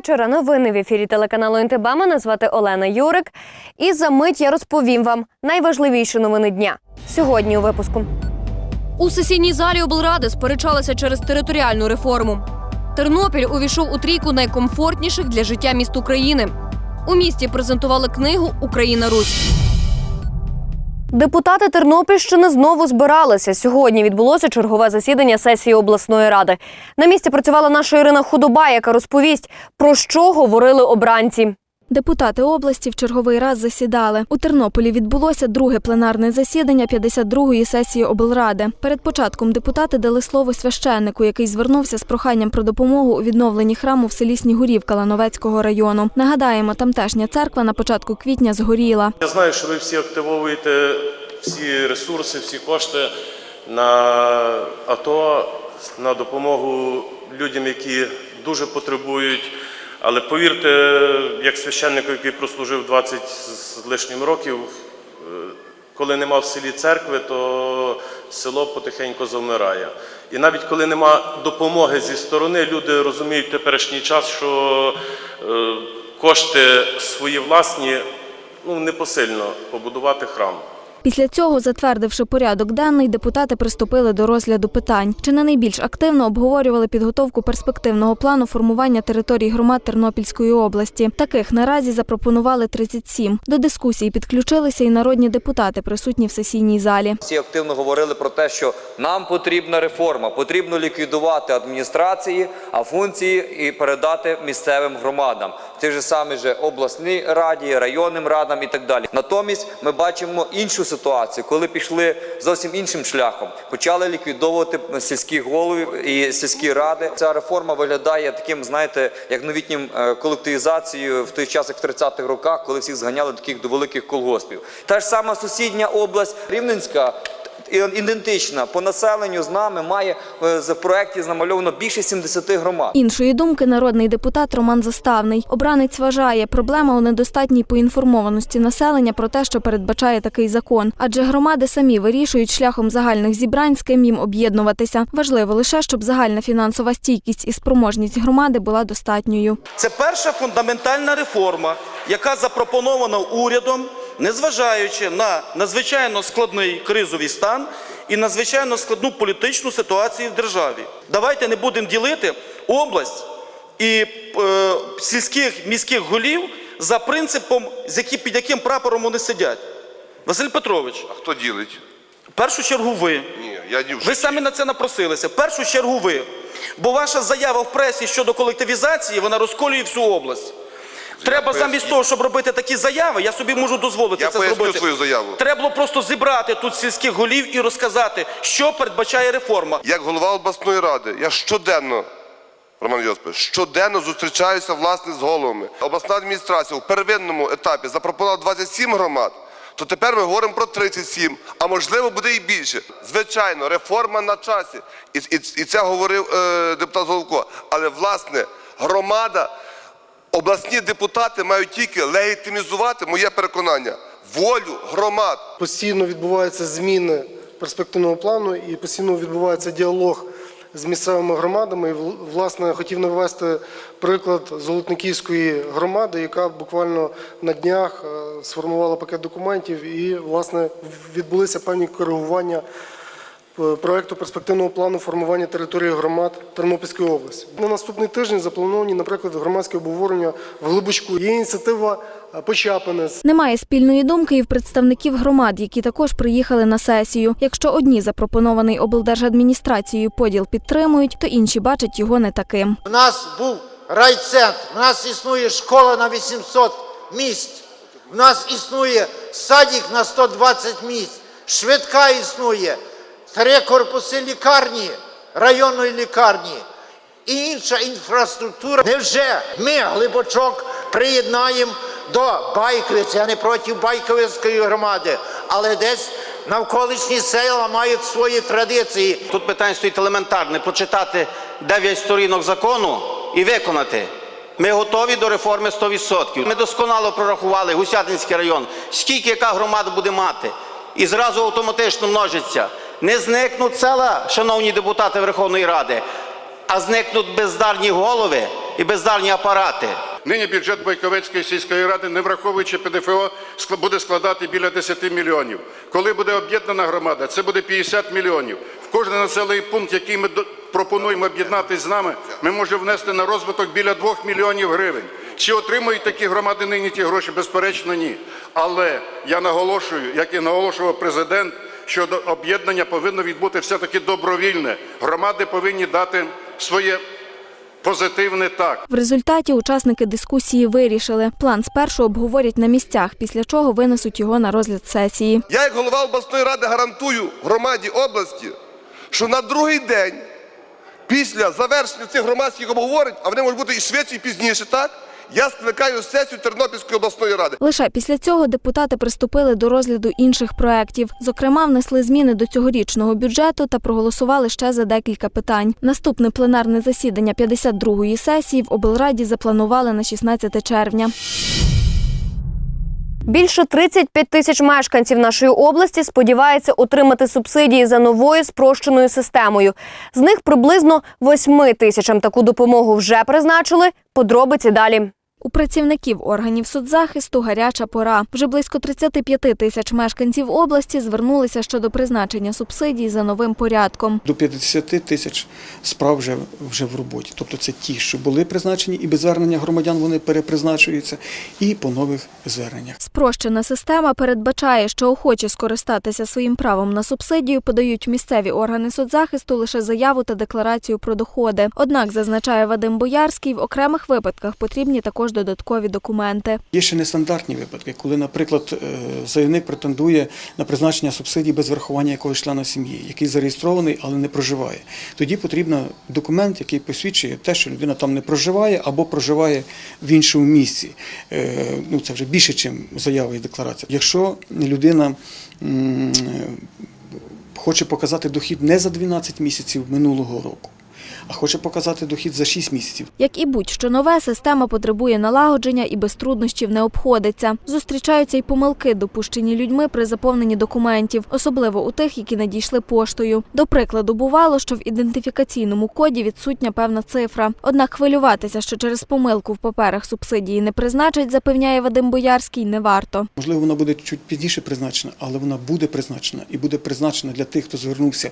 Вечора. Новини в ефірі телеканалу НТБ. Мене звати Олена Юрик. І за мить я розповім вам найважливіші новини дня. Сьогодні у випуску. У сесійній залі облради сперечалися через територіальну реформу. Тернопіль увійшов у трійку найкомфортніших для життя міст України. У місті презентували книгу Україна Русь. Депутати Тернопільщини знову збиралися. Сьогодні відбулося чергове засідання сесії обласної ради. На місці працювала наша Ірина Худоба, яка розповість, про що говорили обранці. Депутати області в черговий раз засідали. У Тернополі відбулося друге пленарне засідання 52-ї сесії облради. Перед початком депутати дали слово священнику, який звернувся з проханням про допомогу у відновленні храму в селі Снігурівка Лановецького району. Нагадаємо, тамтешня церква на початку квітня згоріла. Я знаю, що ви всі активовуєте всі ресурси, всі кошти на АТО, на допомогу людям, які дуже потребують. Але повірте, як священнику, який прослужив 20 з лишнім років, е, коли нема в селі церкви, то село потихеньку завмирає. І навіть коли нема допомоги зі сторони, люди розуміють в теперішній час, що е, кошти свої власні ну, непосильно побудувати храм. Після цього, затвердивши порядок денний, депутати приступили до розгляду питань. Чи не найбільш активно обговорювали підготовку перспективного плану формування територій громад Тернопільської області. Таких наразі запропонували 37. До дискусії підключилися і народні депутати, присутні в сесійній залі. Всі активно говорили про те, що нам потрібна реформа, потрібно ліквідувати адміністрації, а функції і передати місцевим громадам, ті ж самі же обласній раді, районним радам і так далі. Натомість ми бачимо іншу ситуацію, коли пішли зовсім іншим шляхом, почали ліквідовувати сільські голови і сільські ради. Ця реформа виглядає таким, знаєте, як новітнім е, колективізацією в той час, як в 30-х роках, коли всіх зганяли до таких до великих колгоспів. Та ж сама сусідня область Рівненська. Ідентична по населенню з нами має е, в проєкті намальовано більше 70 громад. Іншої думки народний депутат Роман Заставний. Обранець вважає, проблема у недостатній поінформованості населення про те, що передбачає такий закон. Адже громади самі вирішують шляхом загальних зібрань, з ким їм об'єднуватися. Важливо лише, щоб загальна фінансова стійкість і спроможність громади була достатньою. Це перша фундаментальна реформа, яка запропонована урядом, незважаючи на надзвичайно складний кризовий стан і надзвичайно складну політичну ситуацію в державі. Давайте не будемо ділити область і е, сільських міських голів за принципом, з які, під яким прапором вони сидять. Василь Петрович, А хто ділить? в першу чергу ви. Ні, я ні в Ви житті. самі на це напросилися. В першу чергу ви. Бо ваша заява в пресі щодо колективізації, вона розколює всю область. Треба поясню. замість того, щоб робити такі заяви, я собі можу дозволити Я це поясню зробити. свою заяву. Треба було просто зібрати тут сільських голів і розказати, що передбачає реформа. Як голова обласної ради, я щоденно, Роман Йосипович, щоденно зустрічаюся власне з головами. Обласна адміністрація у первинному етапі запропонувала 27 громад, то тепер ми говоримо про 37, а можливо буде і більше. Звичайно, реформа на часі. І, і, і це говорив е, депутат Головко. Але власне громада, обласні депутати мають тільки легітимізувати моє переконання, волю громад. Постійно відбуваються зміни перспективного плану і постійно відбувається діалог з місцевими громадами. І, власне, хотів навести приклад Золотниківської громади, яка буквально на днях е, сформувала пакет документів і, власне, відбулися певні коригування проекту перспективного плану формування території громад Тернопільської області. На наступний тиждень заплановані, наприклад, громадське обговорення в Глибочку. Є ініціатива е, Почапинець. Немає спільної думки і в представників громад, які також приїхали на сесію. Якщо одні запропонований облдержадміністрацією поділ підтримують, то інші бачать його не таким. У нас був райцентр, у нас існує школа на 800 місць, у нас існує садик на 120 місць, швидка існує, три корпуси лікарні, районної лікарні і інша інфраструктура. Невже ми, Глибочок, приєднаємо до Байковиці, я не проти Байковицької громади, але десь навколишні села мають свої традиції. Тут питання стоїть елементарне прочитати 9 сторінок закону і виконати. Ми готові до реформи 100%. Ми досконало прорахували Гусятинський район, скільки яка громада буде мати. І зразу автоматично множиться. Не зникнуть села, шановні депутати Верховної Ради, а зникнуть бездарні голови, і бездарні апарати. Нині бюджет Бойковецької сільської ради, не враховуючи ПДФО, буде складати біля 10 мільйонів. Коли буде об'єднана громада, це буде 50 мільйонів. В кожен населений пункт, який ми пропонуємо об'єднатися з нами, ми можемо внести на розвиток біля 2 мільйонів гривень. Чи отримують такі громади нині ті гроші? Безперечно, ні. Але я наголошую, як і наголошував президент, що об'єднання повинно відбути все-таки добровільне. Громади повинні дати своє позитивне так. В результаті учасники дискусії вирішили, план спершу обговорять на місцях, після чого винесуть його на розгляд сесії. Я, як голова обласної ради, гарантую громаді області, що на другий день, після завершення цих громадських обговорень, а вони можуть бути і швидше, і пізніше, так? Я скликаю сесію Тернопільської обласної ради. Лише після цього депутати приступили до розгляду інших проєктів. Зокрема, внесли зміни до цьогорічного бюджету та проголосували ще за декілька питань. Наступне пленарне засідання 52-ї сесії в облраді запланували на 16 червня. Більше 35 тисяч мешканців нашої області сподіваються отримати субсидії за новою спрощеною системою. З них приблизно 8 тисячам таку допомогу вже призначили. Подробиці далі. У працівників органів соцзахисту гаряча пора. Вже близько 35 тисяч мешканців області звернулися щодо призначення субсидій за новим порядком. До 50 тисяч справ вже, вже в роботі. Тобто це ті, що були призначені, і без звернення громадян вони перепризначуються, і по нових зверненнях. Спрощена система передбачає, що охочі скористатися своїм правом на субсидію подають місцеві органи соцзахисту лише заяву та декларацію про доходи. Однак, зазначає Вадим Боярський, в окремих випадках потрібні також додаткові документи. Є ще нестандартні випадки, коли, наприклад, е, заявник претендує на призначення субсидій без врахування якогось члена сім'ї, який зареєстрований, але не проживає. Тоді потрібен документ, який посвідчує те, що людина там не проживає або проживає в іншому місці. Е, Ну, це вже більше, ніж заява і декларація. Якщо людина хоче показати дохід не за 12 місяців минулого року, а хоче показати дохід за 6 місяців, Як і будь-що нове, система потребує налагодження і без труднощів не обходиться. Зустрічаються й помилки, допущені людьми при заповненні документів, особливо у тих, які надійшли поштою. До прикладу, бувало, що в ідентифікаційному коді відсутня певна цифра. Однак хвилюватися, що через помилку в паперах субсидії не призначать, запевняє Вадим Боярський, не варто. Можливо, вона буде чуть пізніше призначена, але вона буде призначена і буде призначена для тих, хто звернувся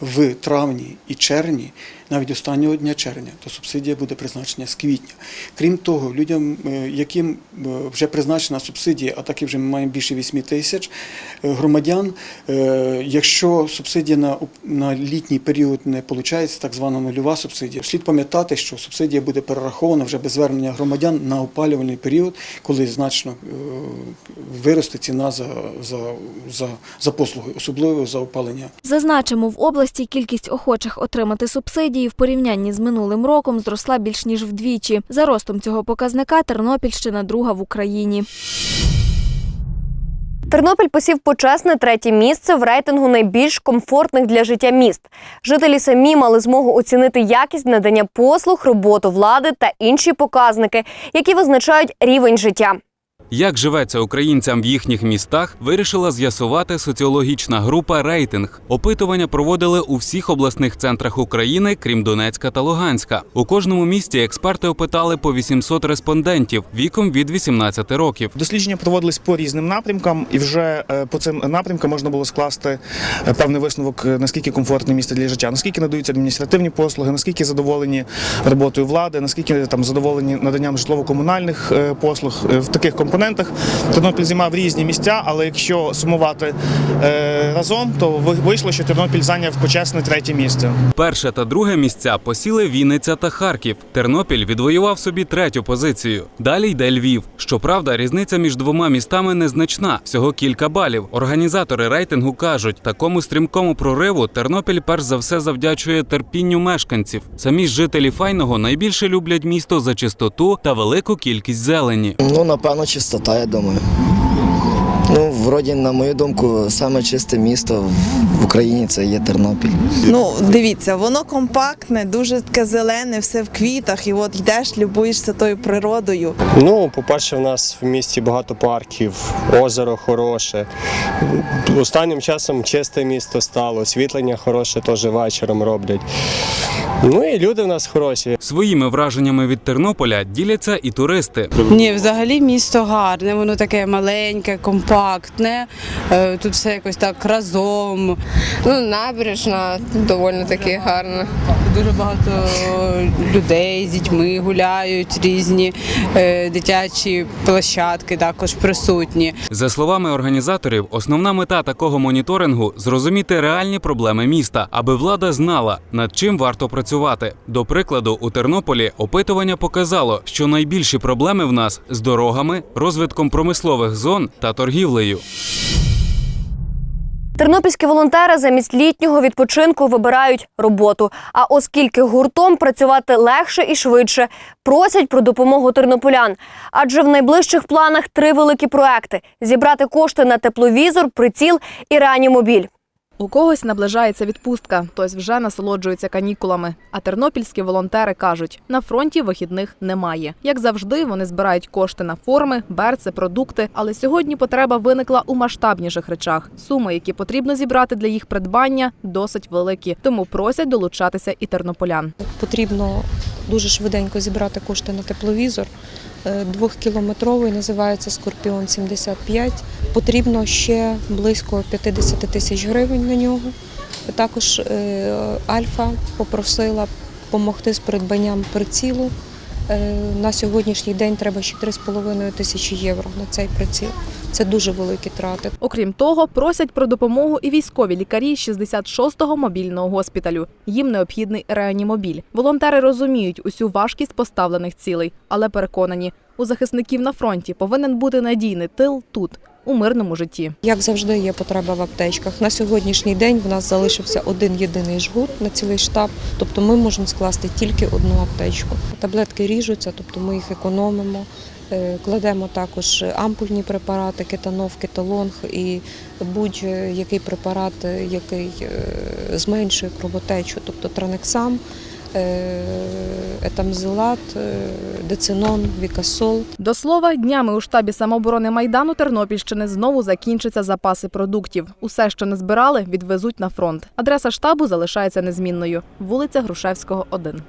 в травні і червні, навіть останнього дня червня, то субсидія буде призначена з квітня. Крім того, людям, е, яким е, вже призначена субсидія, а так і вже ми маємо більше 8 тисяч е, громадян, якщо субсидія на, на літній період не виходить, так звана нульова субсидія, слід пам'ятати, що субсидія буде перерахована вже без звернення громадян на опалювальний період, коли значно виросте ціна за, за, за, за послуги, особливо за опалення Зазначимо, в області кількість охочих отримати субсидії в порівнянні з минулим роком зросла більш ніж вдвічі. За ростом цього показника Тернопільщина друга в Україні. Тернопіль посів почесне третє місце в рейтингу найбільш комфортних для життя міст. Жителі самі мали змогу оцінити якість надання послуг, роботу влади та інші показники, які визначають рівень життя. Як живеться українцям в їхніх містах, вирішила з'ясувати соціологічна група Рейтинг. Опитування проводили у всіх обласних центрах України, крім Донецька та Луганська. У кожному місті експерти опитали по 800 респондентів віком від 18 років. Дослідження проводились по різним напрямкам, і вже е, по цим напрямкам можна було скласти е, певний висновок, е, наскільки комфортне місце для життя, наскільки надаються адміністративні послуги, наскільки задоволені роботою влади, наскільки там задоволені наданням житлово-комунальних послуг в таких компонентах. Тернопіль займав різні місця, але якщо сумувати е, разом, то вийшло, що Тернопіль зайняв почесне третє місце. Перше та друге місця посіли Вінниця та Харків. Тернопіль відвоював собі третю позицію. Далі йде Львів. Щоправда, різниця між двома містами незначна всього кілька балів. Організатори рейтингу кажуть, такому стрімкому прориву Тернопіль перш за все завдячує терпінню мешканців. Самі ж жителі файного найбільше люблять місто за чистоту та велику кількість зелені. Ну, напевно, чистота, я думаю. Ну, вроді, на мою думку, саме чисте місто в Україні це є Тернопіль. Ну, дивіться, воно компактне, дуже таке зелене, все в квітах, і от йдеш, любуєшся тою природою. Ну, по-перше, в нас в місті багато парків, озеро хороше. Останнім часом чисте місто стало, освітлення хороше теж вечором роблять. Ну і люди в нас хороші. Своїми враженнями від Тернополя діляться і туристи. Ні, взагалі місто гарне, воно таке маленьке, компактне. Е, Тут все якось так разом. Ну, набережна доволі таки гарна. Дуже багато людей з дітьми гуляють, різні е, дитячі площадки також присутні. За словами організаторів, основна мета такого моніторингу зрозуміти реальні проблеми міста, аби влада знала, над чим варто працювати. До прикладу, у Тернополі опитування показало, що найбільші проблеми в нас з дорогами, розвитком промислових зон та торгівлею. Тернопільські волонтери замість літнього відпочинку вибирають роботу. А оскільки гуртом працювати легше і швидше, просять про допомогу тернополян. Адже в найближчих планах три великі проекти: зібрати кошти на тепловізор, приціл і реанімобіль. У когось наближається відпустка, хтось вже насолоджується канікулами. А тернопільські волонтери кажуть, на фронті вихідних немає. Як завжди, вони збирають кошти на форми, берці, продукти. Але сьогодні потреба виникла у масштабніших речах. Суми, які потрібно зібрати для їх придбання, досить великі. Тому просять долучатися і тернополян. Потрібно дуже швиденько зібрати кошти на тепловізор. Е, Двохкілометровий називається Скорпіон 75. Потрібно ще близько 50 тисяч гривень на нього. Також е, Альфа попросила допомогти з придбанням прицілу. Е, На сьогоднішній день треба ще 3,5 тисячі євро на цей приціл. Це дуже великі трати. Окрім того, просять про допомогу і військові лікарі 66-го мобільного госпіталю. Їм необхідний реанімобіль. Волонтери розуміють усю важкість поставлених цілей, але переконані, у захисників на фронті повинен бути надійний тил тут, у мирному житті. Як завжди, є потреба в аптечках. На сьогоднішній день в нас залишився один єдиний жгут на цілий штаб, тобто ми можемо скласти тільки одну аптечку. Таблетки ріжуться, тобто ми їх економимо. Е, Кладемо також ампульні препарати, кетанов, кеталонг і будь-який препарат, який е, зменшує кровотечу, тобто транексам, е, етамзилат, е, децинон, вікасол. До слова, днями у штабі самооборони Майдану Тернопільщини знову закінчаться запаси продуктів. Усе, що не збирали, відвезуть на фронт. Адреса штабу залишається незмінною. Вулиця Грушевського, 1.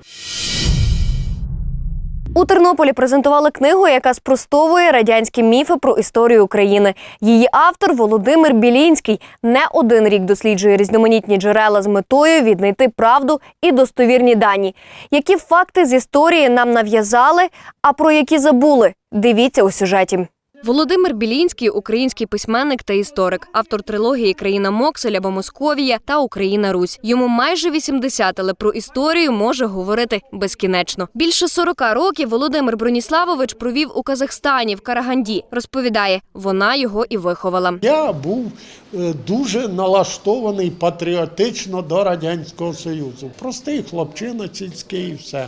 У Тернополі презентували книгу, яка спростовує радянські міфи про історію України. Її автор Володимир Білінський не один рік досліджує різноманітні джерела з метою віднайти правду і достовірні дані. Які факти з історії нам нав'язали, а про які забули? Дивіться у сюжеті. Володимир Білінський український письменник та історик, автор трилогії Країна Моксель або Московія та Україна Русь. Йому майже 80, але про історію може говорити безкінечно. Більше 40 років Володимир Броніславович провів у Казахстані в Караганді. Розповідає, вона його і виховала. Я був е, дуже налаштований патріотично до Радянського Союзу. Простий хлопчина сільський і все.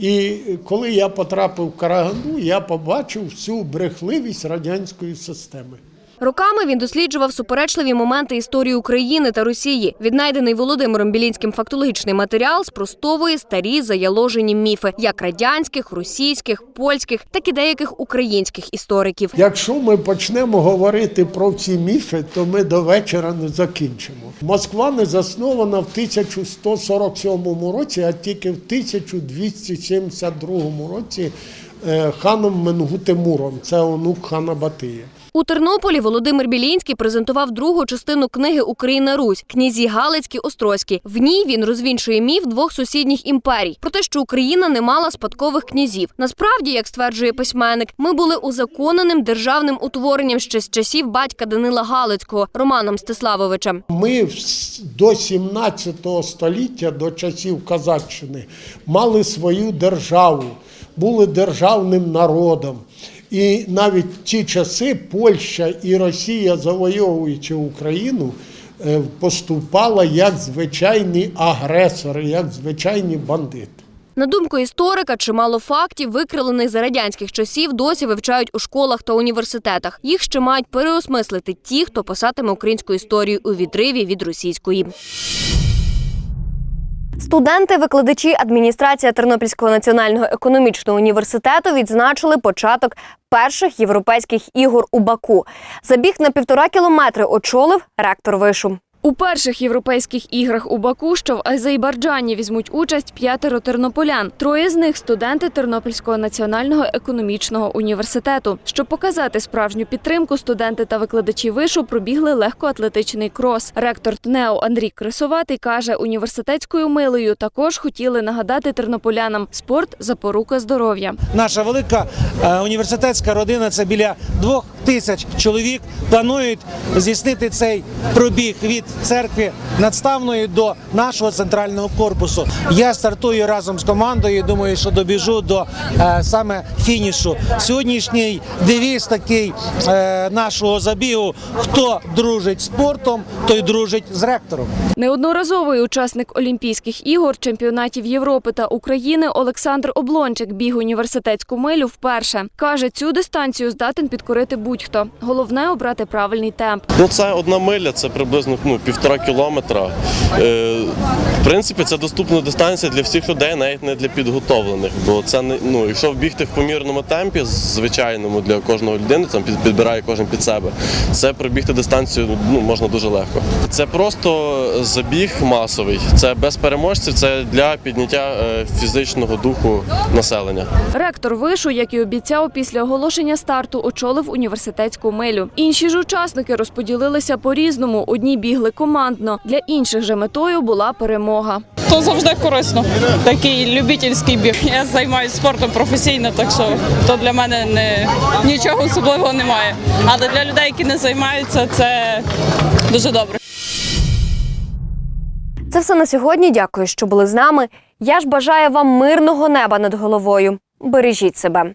І коли я потрапив в Караганду, я побачив всю брехливість радянської системи. Роками він досліджував суперечливі моменти історії України та Росії. Віднайдений Володимиром Білінським фактологічний матеріал спростовує старі заяложені міфи, як радянських, російських, польських, так і деяких українських істориків. Якщо ми почнемо говорити про ці міфи, то ми до вечора не закінчимо. Москва не заснована в 1147 році, а тільки в 1272 році ханом Менгу Тимуром. Це онук хана Батия. У Тернополі Володимир Білінський презентував другу частину книги Україна Русь князі Галицькі Острозькі. В ній він розвінчує міф двох сусідніх імперій про те, що Україна не мала спадкових князів. Насправді, як стверджує письменник, ми були узаконеним державним утворенням ще з часів батька Данила Галицького Романом Стиславовичем. Ми до 17 століття, до часів Казаччини, мали свою державу, були державним народом. І навіть в ті часи Польща і Росія, завойовуючи Україну, е, поступала як звичайні агресори, як звичайні бандити. На думку історика, чимало фактів, викрилених за радянських часів, досі вивчають у школах та університетах. Їх ще мають переосмислити ті, хто писатиме українську історію у відриві від російської. Студенти, викладачі адміністрація Тернопільського національного економічного університету відзначили початок перших європейських ігор у Баку. Забіг на півтора кілометри очолив ректор вишу. У перших європейських іграх у Баку, що в Азербайджані візьмуть участь п'ятеро тернополян. Троє з них студенти Тернопільського національного економічного університету. Щоб показати справжню підтримку, студенти та викладачі вишу пробігли легкоатлетичний крос. Ректор ТНЕО Андрій Крисоватий каже, університетською милою також хотіли нагадати тернополянам спорт запорука здоров'я. Наша велика е, університетська родина це біля двох тисяч чоловік. Планують здійснити цей пробіг від церкви надставної до нашого центрального корпусу. Я стартую разом з командою. Думаю, що добіжу до е, саме фінішу. Сьогоднішній девіз такий е, нашого забігу: хто дружить з спортом, той дружить з ректором. Неодноразовий учасник Олімпійських ігор, чемпіонатів Європи та України Олександр Облончик біг університетську милю вперше. Каже, цю дистанцію здатен підкорити будь-хто. Головне обрати правильний темп. Ну, це одна миля, це приблизно ну, півтора кілометра. Е, в принципі, це доступна дистанція для всіх людей, навіть не для підготовлених. Бо це не ну, якщо вбігти в помірному темпі, звичайному для кожного людини, там підбирає кожен під себе. Це пробігти дистанцію ну, можна дуже легко. Це просто забіг масовий. Це без переможців, це для підняття е, фізичного духу населення. Ректор вишу, як і обіцяв, після оголошення старту очолив університетську милю. Інші ж учасники розподілилися по-різному. Одні бігли командно, для інших же метою була перемога. То завжди корисно. Такий любительський біг. Я займаюся спортом професійно, так що то для мене не нічого особливого немає. Але для людей, які не займаються, це дуже добре. Це все на сьогодні. Дякую, що були з нами. Я ж бажаю вам мирного неба над головою. Бережіть себе.